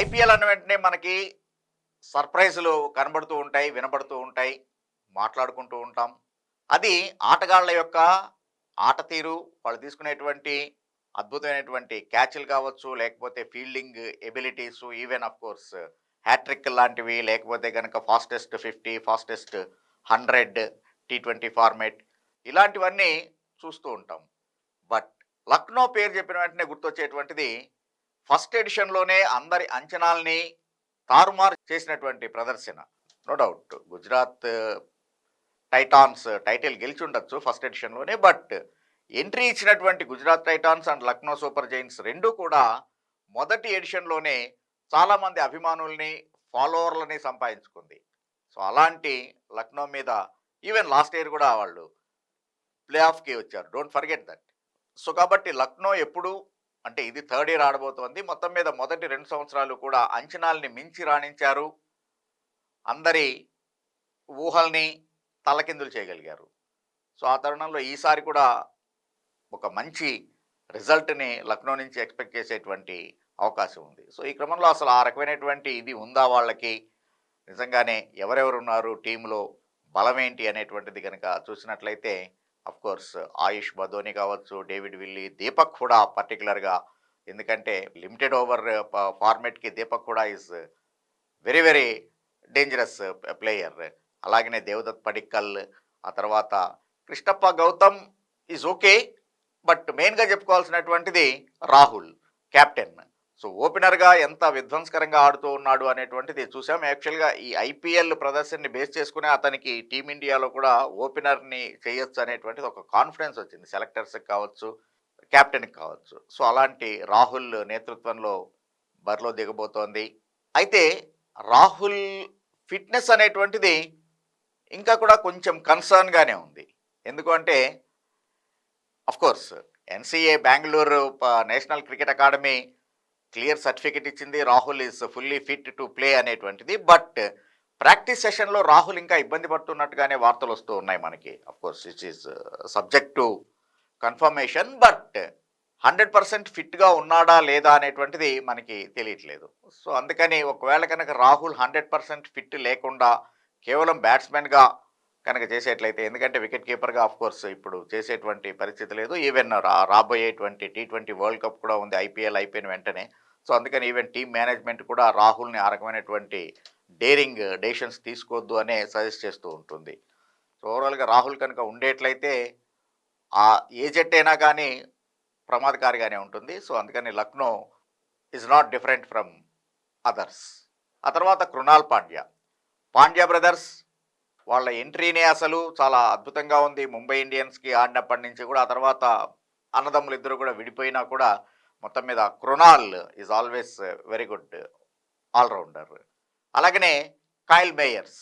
IPL అన్న వెంటనే మనకి సర్ప్రైజులు కనబడుతూ ఉంటాయి వినబడుతూ ఉంటాయి మాట్లాడుకుంటూ ఉంటాం. అది ఆటగాళ్ళ యొక్క ఆట తీరు వాళ్ళు తీసుకునేటువంటి అద్భుతమైనటువంటి క్యాచ్లు కావచ్చు లేకపోతే fielding abilities even of course hat trick లాంటివి లేకపోతే కనుక fastest fifty fastest hundred T twenty format ఇలాంటివన్నీ చూస్తూ ఉంటాం. బట్ లక్నో పేరు చెప్పిన వెంటనే గుర్తొచ్చేటువంటిది ఫస్ట్ ఎడిషన్లోనే అందరి అంచనాల్ని తారుమారు చేసినటువంటి ప్రదర్శన. No doubt. Gujarat Titans title గెలిచి ఉండొచ్చు ఫస్ట్ ఎడిషన్లోనే బట్ ఎంట్రీ ఇచ్చినటువంటి Gujarat Titans and Lucknow Super Giants రెండు కూడా మొదటి ఎడిషన్లోనే చాలామంది అభిమానుల్ని ఫాలోవర్లని సంపాదించుకుంది. సో అలాంటి లక్నో మీద ఈవెన్ లాస్ట్ ఇయర్ కూడా వాళ్ళు ప్లే ఆఫ్కి వచ్చారు. Don't forget that. సో కాబట్టి లక్నో ఎప్పుడు అంటే ఇది థర్డ్ ఇయర్ ఆడబోతోంది. మొత్తం మీద మొదటి రెండు సంవత్సరాలు కూడా అంచనాల్ని మించి రాణించారు. అందరి ఊహల్ని తలకిందులు చేయగలిగారు. సో ఆ తరుణంలో ఈసారి కూడా ఒక మంచి రిజల్ట్ని లక్నో నుంచి ఎక్స్పెక్ట్ చేసేటువంటి అవకాశం ఉంది. సో ఈ క్రమంలో అసలు ఆ రకమైనటువంటి ఇది ఉందా వాళ్ళకి? నిజంగానే ఎవరెవరు ఉన్నారు? టీంలో బలమేంటి అనేటువంటిది కనుక చూసినట్లయితే కోర్స్ ఆయుష్ బదోని కావచ్చు డేవిడ్ విల్లీ దీపక్ కూడా పర్టికులర్గా ఎందుకంటే లిమిటెడ్ ఓవర్ ఫార్మెట్కి దీపక్ కూడా is very very dangerous player అలాగనే దేవదత్ పడిక్కల్ ఆ తర్వాత Krishnappa Gowtham is okay but మెయిన్గా చెప్పుకోవాల్సినటువంటిది రాహుల్ కెప్టెన్ సో ఓపెనర్గా ఎంత విధ్వంసకరంగా ఆడుతూ ఉన్నాడు అనేటువంటిది చూసాం. యాక్చువల్గా ఈ ఐపీఎల్ ప్రదర్శనని బేస్ చేసుకునే అతనికి టీమిండియాలో కూడా ఓపెనర్ని చేయొచ్చు అనేటువంటిది ఒక కాన్ఫిడెన్స్ వచ్చింది. సెలెక్టర్స్కి కావచ్చు కెప్టెన్కి కావచ్చు. సో అలాంటి రాహుల్ నేతృత్వంలో బరిలో దిగబోతోంది. అయితే రాహుల్ ఫిట్నెస్ అనేటువంటిది ఇంకా కూడా కొంచెం కన్సర్న్గానే ఉంది. ఎందుకంటే అఫ్కోర్స్ ఎన్సీఏ బెంగళూరు ప- National Cricket Academy clear certificate ఇచ్చింది. Rahul is fully fit to play అనేటువంటిది. బట్ ప్రాక్టీస్ సెషన్లో రాహుల్ ఇంకా ఇబ్బంది పడుతున్నట్టుగానే వార్తలు వస్తూ ఉన్నాయి మనకి. Course it is subject to confirmation but hundred percent ఫిట్గా ఉన్నాడా లేదా అనేటువంటిది మనకి తెలియట్లేదు. సో అందుకని ఒకవేళ కనుక రాహుల్ హండ్రెడ్ పర్సెంట్ ఫిట్ లేకుండా కేవలం బ్యాట్స్మెన్గా కనుక చేసేట్లయితే ఎందుకంటే వికెట్ కీపర్గా ఆఫ్ కోర్స్ ఇప్పుడు చేసేటువంటి పరిస్థితి లేదు. ఈవెన్ రా రాబోయేటువంటి టీ ట్వంటీ వరల్డ్ కప్ కూడా ఉంది. ఐపీఎల్ అయిపోయిన వెంటనే సో అందుకని ఈవెన్ టీమ్ మేనేజ్మెంట్ కూడా రాహుల్ని ఆ రకమైనటువంటి డేరింగ్ డెసిషన్స్ తీసుకోవద్దు అనే సజెస్ట్ చేస్తూ ఉంటుంది. సో ఓవరాల్గా రాహుల్ కనుక ఉండేట్లయితే ఆ ఏ అయినా కానీ ప్రమాదకారిగానే ఉంటుంది. సో అందుకని Lucknow is not different from others. ఆ తర్వాత కృణాల్ పాండ్యా. పాండ్యా బ్రదర్స్ వాళ్ళ ఎంట్రీనే అసలు చాలా అద్భుతంగా ఉంది. ముంబై ఇండియన్స్కి ఆడినప్పటి నుంచి కూడా ఆ తర్వాత అన్నదమ్ములు ఇద్దరు కూడా విడిపోయినా కూడా మొత్తం మీద Krunal is always very good allrounder అలాగనే కాయిల్ మేయర్స్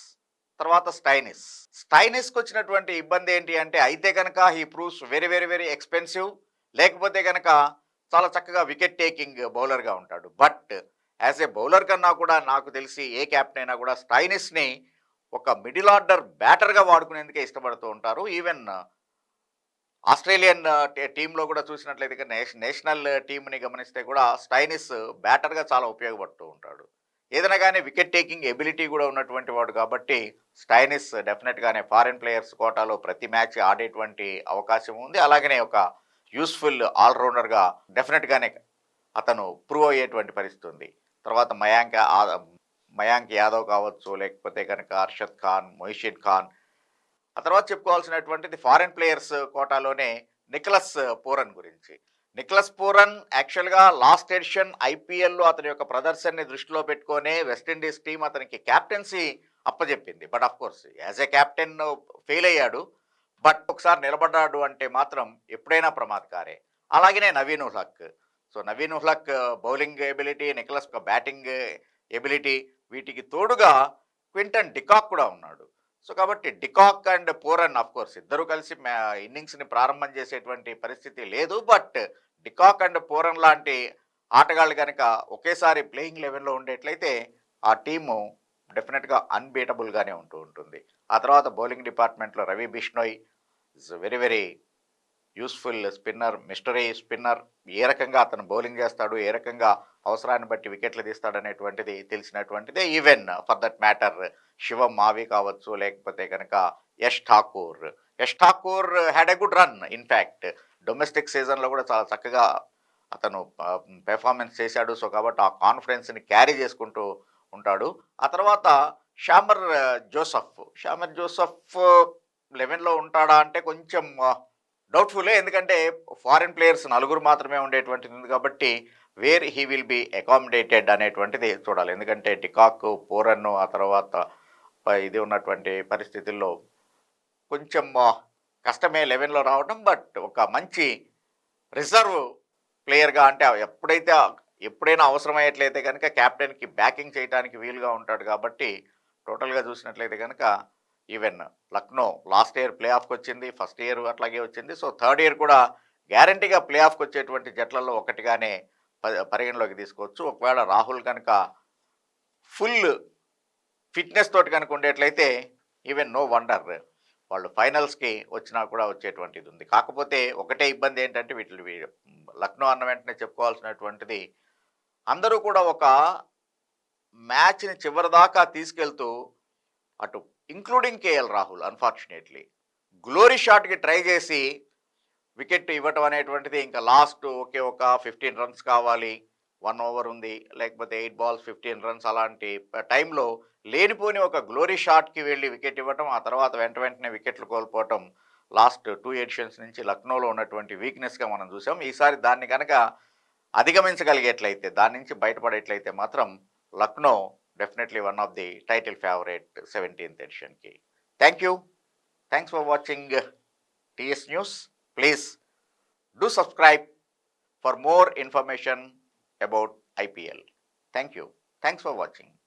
తర్వాత స్టైనిస్ స్టైనిస్కి వచ్చినటువంటి ఇబ్బంది ఏంటి అంటే అయితే కనుక he proves very very very expensive లేకపోతే కనుక చాలా చక్కగా వికెట్ టేకింగ్ బౌలర్గా ఉంటాడు. బట్ యాజ్ ఏ బౌలర్ కన్నా కూడా నాకు తెలిసి ఏ క్యాప్టెన్ అయినా కూడా స్టైనిస్ని ఒక మిడిల్ ఆర్డర్ బ్యాటర్గా వాడుకునేందుకే ఇష్టపడుతూ ఉంటారు. ఈవెన్ ఆస్ట్రేలియన్ టీంలో కూడా చూసినట్లయితే నేష నేషనల్ టీంని గమనిస్తే కూడా స్టైనిస్ బ్యాటర్గా చాలా ఉపయోగపడుతూ ఉంటాడు. ఏదైనా కానీ వికెట్ టేకింగ్ ఎబిలిటీ కూడా ఉన్నటువంటి వాడు కాబట్టి స్టైనిస్ డెఫినెట్గానే ఫారిన్ ప్లేయర్స్ కోటాలో ప్రతి మ్యాచ్ ఆడేటువంటి అవకాశం ఉంది. అలాగనే ఒక యూస్ఫుల్ ఆల్రౌండర్గా డెఫినెట్గానే అతను ప్రూవ్ అయ్యేటువంటి పరిస్థితి ఉంది. తర్వాత మయాంక్ మయాంక్ యాదవ్ కావచ్చు లేకపోతే కనుక అర్షద్ ఖాన్ మొయిషిద్ ఖాన్ ఆ తర్వాత చెప్పుకోవాల్సినటువంటిది ఫారెన్ ప్లేయర్స్ కోటాలోనే నిక్లస్ పూరన్ గురించి. నిక్లస్ పూరన్ యాక్చువల్గా లాస్ట్ ఎడిషన్ ఐపీఎల్లో అతని యొక్క ప్రదర్శనని దృష్టిలో పెట్టుకొని వెస్టిండీస్ టీం అతనికి captaincy అప్పజెప్పింది. But of course as a captain fail అయ్యాడు. బట్ ఒకసారి నిలబడ్డాడు అంటే మాత్రం ఎప్పుడైనా ప్రమాదకారే. అలాగనే Naveen ul Haq. So Naveen ul Haq bowling ability Nicholas batting ability వీటికి తోడుగా క్వింటన్ డికాక్ కూడా ఉన్నాడు. సో కాబట్టి de Kock and Pooran of course ఇద్దరు కలిసి ఇన్నింగ్స్ని ప్రారంభం చేసేటువంటి పరిస్థితి లేదు. బట్ డికాక్ అండ్ పోరన్ లాంటి ఆటగాళ్ళు కనుక ఒకేసారి ప్లేయింగ్ లెవెల్లో ఉండేట్లయితే ఆ టీము డెఫినెట్గా అన్బీటబుల్గానే ఉంటూ ఉంటుంది. ఆ తర్వాత బౌలింగ్ డిపార్ట్మెంట్లో Ravi Bishnoi is very very useful spinner mystery spinner ఏ రకంగా అతను బౌలింగ్ చేస్తాడు ఏ రకంగా అవసరాన్ని బట్టి వికెట్లు తీస్తాడనేటువంటిది తెలిసినటువంటిదే even for that matter Shivam Mavi కావచ్చు లేకపోతే కనుక Yash Thakur. Yash Thakur had a good run in fact domestic సీజన్లో కూడా చాలా చక్కగా అతను పెర్ఫార్మెన్స్ చేశాడు. సో కాబట్టి ఆ కాన్ఫిడెన్స్ని క్యారీ చేసుకుంటూ ఉంటాడు. ఆ తర్వాత షామర్ జోసఫ్ షామర్ జోసఫ్ లెవెన్లో ఉంటాడా అంటే కొంచెం డౌట్ఫులే ఎందుకంటే ఫారిన్ ప్లేయర్స్ నలుగురు మాత్రమే ఉండేటువంటిది ఉంది కాబట్టి where he will be accommodated అనేటువంటిది చూడాలి. ఎందుకంటే టికాక్ పోరన్ను ఆ తర్వాత ఇది ఉన్నటువంటి పరిస్థితుల్లో కొంచెం కష్టమే లెవెన్లో రావడం బట్ ఒక మంచి రిజర్వ్ ప్లేయర్గా అంటే ఎప్పుడైతే ఎప్పుడైనా అవసరమయ్యేట్లయితే కనుక క్యాప్టెన్కి బ్యాకింగ్ చేయడానికి వీలుగా ఉంటాడు కాబట్టి టోటల్గా చూసినట్లయితే కనుక even Lucknow last year play ఆఫ్కి వచ్చింది ఫస్ట్ ఇయర్ అట్లాగే వచ్చింది. సో థర్డ్ ఇయర్ కూడా గ్యారంటీగా ప్లే ఆఫ్కి వచ్చేటువంటి జట్లలో ఒకటిగానే ప- పరిగణలోకి తీసుకోవచ్చు. ఒకవేళ రాహుల్ కనుక ఫుల్ ఫిట్నెస్ తోటి కనుక ఉండేట్లయితే ఈవెన్ నో వండర్ వాళ్ళు ఫైనల్స్కి వచ్చినా కూడా వచ్చేటువంటిది ఉంది. కాకపోతే ఒకటే ఇబ్బంది ఏంటంటే వీటి లక్నో అన్న వెంటనే చెప్పుకోవాల్సినటువంటిది అందరూ కూడా ఒక మ్యాచ్ని చివరిదాకా తీసుకెళ్తూ అటు including KL Rahul unfortunately glory షాట్కి try చేసి వికెట్ ఇవ్వటం అనేటువంటిది ఇంకా లాస్ట్ ఒకే ఒక ఫిఫ్టీన్ రన్స్ కావాలి. వన్ ఓవర్ ఉంది లేకపోతే ఎయిట్ బాల్స్ ఫిఫ్టీన్ రన్స్ అలాంటి టైంలో లేనిపోని ఒక గ్లోరీ షాట్కి వెళ్ళి వికెట్ ఇవ్వటం ఆ తర్వాత వెంట వెంటనే వికెట్లు కోల్పోవటం లాస్ట్ టూ ఎడిషన్స్ నుంచి లక్నోలో ఉన్నటువంటి వీక్నెస్గా మనం చూసాం. ఈసారి దాన్ని కనుక అధిగమించగలిగేట్లయితే దాని నుంచి బయటపడేట్లయితే మాత్రం Lucknow definitely one of the title favourite seventeenth ఎడిషన్కి. Thank you. Thanks for watching TS news. Please do subscribe for more information. About IPL thank you thanks for watching